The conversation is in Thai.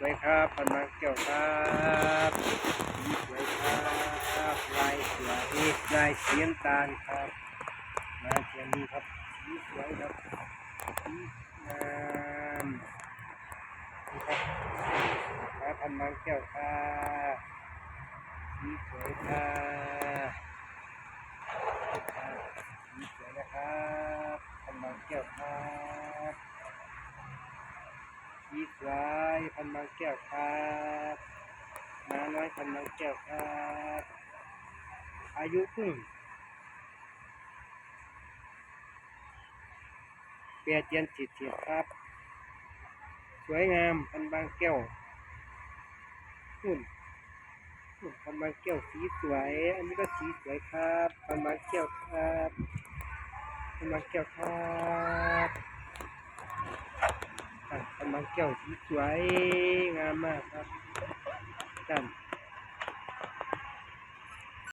สวยครับพันมาเกี่ยวครับสีสวยครับลายสวยลายเสีน้ำตาลครับมาเทียนดีครับสีสวยครับสีงามครับมาพันมาเกี่ยวครับสีสวยครับสีสวยนะครับพันมาเกี่ยวครับ สีสวยพันบางแก้วครับน้าน้อยพันบางแก้วครับอายุเพิ่งเปียเจียนจิตเฉียดครับ สวยงามพันบางแก้วหุ่นหุ่นพันบางแก้วสีสวย อันนี้ก็สีสวยครับ พันบางแก้วครับพันบางแก้วครับ บางแก้วสีสวยงามมากครับจ้ำ